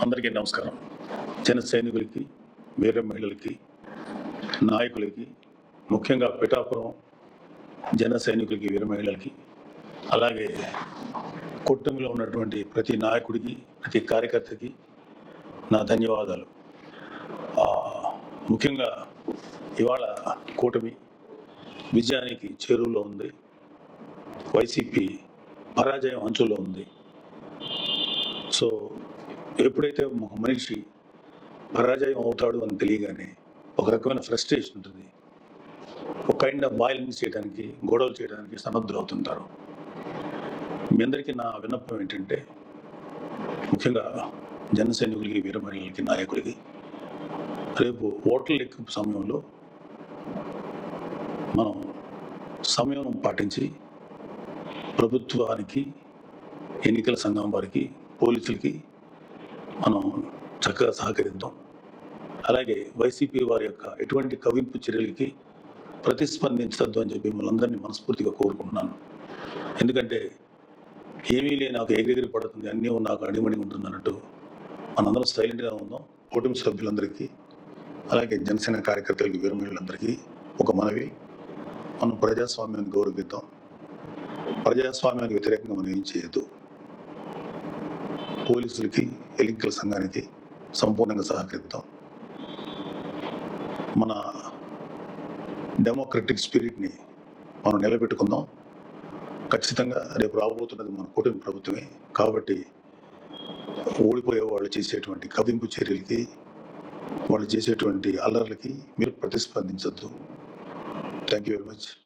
అందరికీ నమస్కారం. జన సైనికులకి వీర మహిళలకి నాయకులకి ముఖ్యంగా పిఠాపురం జన సైనికులకి వీర మహిళలకి అలాగే కుటుంబంలో ఉన్నటువంటి ప్రతి నాయకుడికి ప్రతి కార్యకర్తకి నా ధన్యవాదాలు. ముఖ్యంగా ఇవాళ కూటమి విజయానికి చేరువలో ఉంది. వైసీపీ పరాజయం అంచులో ఉంది. సో ఎప్పుడైతే ఒక మనిషి పరాజయం అవుతాడు అని తెలియగానే ఒక రకమైన ఫ్రస్ట్రేషన్ ఉంటుంది. ఒక కైండ్ ఆఫ్ వైలెన్స్ చేయడానికి గొడవలు చేయడానికి సమర్థులు అవుతుంటారు. మీ అందరికీ నా విన్నపం ఏంటంటే ముఖ్యంగా జన సైనికులకి వీర నాయకులకి రేపు ఓట్ల లెక్కింపు సమయంలో మనం సమయం పాటించి ప్రభుత్వానికి ఎన్నికల సంఘం వారికి పోలీసులకి మనం చక్కగా సహకరిద్దాం. అలాగే వైసీపీ వారి యొక్క ఎటువంటి కవింపు చర్యలకి ప్రతిస్పందించద్దు అని చెప్పి మనందరినీ మనస్ఫూర్తిగా కోరుకుంటున్నాను. ఎందుకంటే ఏమీ లేని నాకు ఎగిరెగిరి పడుతుంది అన్నీ నాకు అడిమణి ఉంటుంది అన్నట్టు మనందరం సైలెంట్గా ఉందాం కుటుంబ సభ్యులందరికీ అలాగే జనసేన కార్యకర్తలకి వీరమహిళలందరికీ ఒక మనవి. మనం ప్రజాస్వామ్యాన్ని గౌరవిద్దాం. ప్రజాస్వామ్యానికి వ్యతిరేకంగా మనం ఏం చేయొద్దు. పోలీసులకి ఎన్నికల సంఘానికి సంపూర్ణంగా సహకరిద్దాం. మన డెమోక్రటిక్ స్పిరిట్ని మనం నిలబెట్టుకుందాం. ఖచ్చితంగా రేపు రాబోతున్నది మన కుటుంబ ప్రభుత్వమే. కాబట్టి ఓడిపోయే వాళ్ళు చేసేటువంటి కవింపు చర్యలకి వాళ్ళు చేసేటువంటి అల్లర్లకి మీరు ప్రతిస్పందించద్దు. Thank you very much